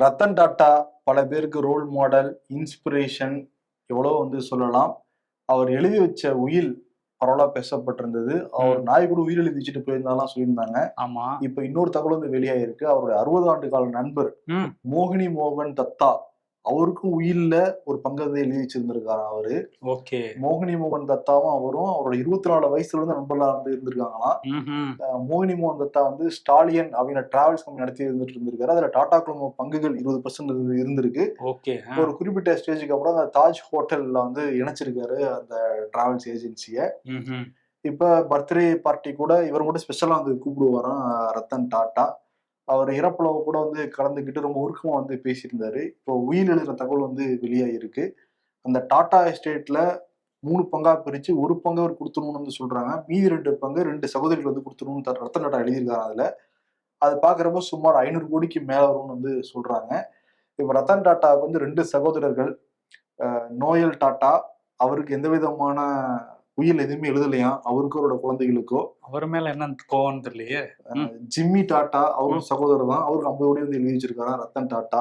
ரத்தன் டாட்டா பல பேருக்கு role model inspiration எவ்வளோ வந்து சொல்லலாம். அவர் எழுதி வச்ச உயில் பரவலா பேசப்பட்டிருந்தது. அவர் நாய் கூட உயிர் எழுதி வச்சுட்டு போயிருந்தாலாம் சொல்லியிருந்தாங்க. ஆமா. இப்ப இன்னொரு தகவல் வந்து வெளியாயிருக்கு. அவருடைய அறுபது ஆண்டு கால நண்பர். மோகினி மோகன் தத்தா. அவருக்கும் உயில்ல ஒரு பங்கத்தை எழுதி வச்சிருந்திருக்காரு அவரு. ஓகே. மோகினி மோகன் தத்தாவும் அவரும் அவரோட இருபத்தி நாலு வயசுல இருந்து நண்பர்களா வந்து இருந்திருக்காங்களாம். மோகினி மோகன் தத்தா வந்து ஸ்டாலியன் அப்படிங்கிற டிராவல்ஸ் கம்பெனி நடத்தி இருந்துட்டு இருந்திருக்காரு. அதுல டாடா குழும பங்குகள் இருபது பர்சன்ட் இருந்திருக்கு. ஓகே. ஒரு குறிப்பிட்ட ஸ்டேஜுக்கு அப்புறம் அந்த தாஜ் ஹோட்டல்ல வந்து இணைச்சிருக்காரு அந்த டிராவல்ஸ் ஏஜென்சியை. இப்ப பர்த்டே பார்ட்டி கூட இவர் மட்டும் ஸ்பெஷலா வந்து கூப்பிடுவாராம் ரத்தன் டாட்டா. அவர் இறப்புல கூட வந்து கலந்துக்கிட்டு ரொம்ப உருக்கமாக வந்து பேசியிருந்தாரு. இப்போ உயிரிழந்த தகவல் வந்து வெளியாகிருக்கு அந்த டாடா எஸ்டேட்ல மூணு பங்கா பிரிச்சு ஒரு பங்கு அவர் கொடுத்துணும்னு வந்து சொல்றாங்க. மீதி ரெண்டு பங்கு ரெண்டு சகோதரிகள் வந்து கொடுத்துருணும்னு ரத்தன் டாட்டா எழுதியிருக்காங்க அதுல. அது பாக்குறப்ப சுமார் ஐநூறு கோடிக்கு மேல வரும்னு வந்து சொல்றாங்க. இப்போ ரத்தன் டாட்டாவுக்கு வந்து ரெண்டு சகோதரர்கள் நோயல் டாட்டா அவருக்கு எந்த விதமான உயில் எதுவுமே எழுதலையாம் அவருக்கோ அவரோட குழந்தைகளுக்கோ? அவர் மேல என்ன கோவம் தெரியலையே. ஜிம்மி டாட்டா அவரும் சகோதரர் தான். அவருக்கு ஐம்பது கோடி வந்து எழுதி வச்சிருக்காரா? ரத்தன் டாட்டா.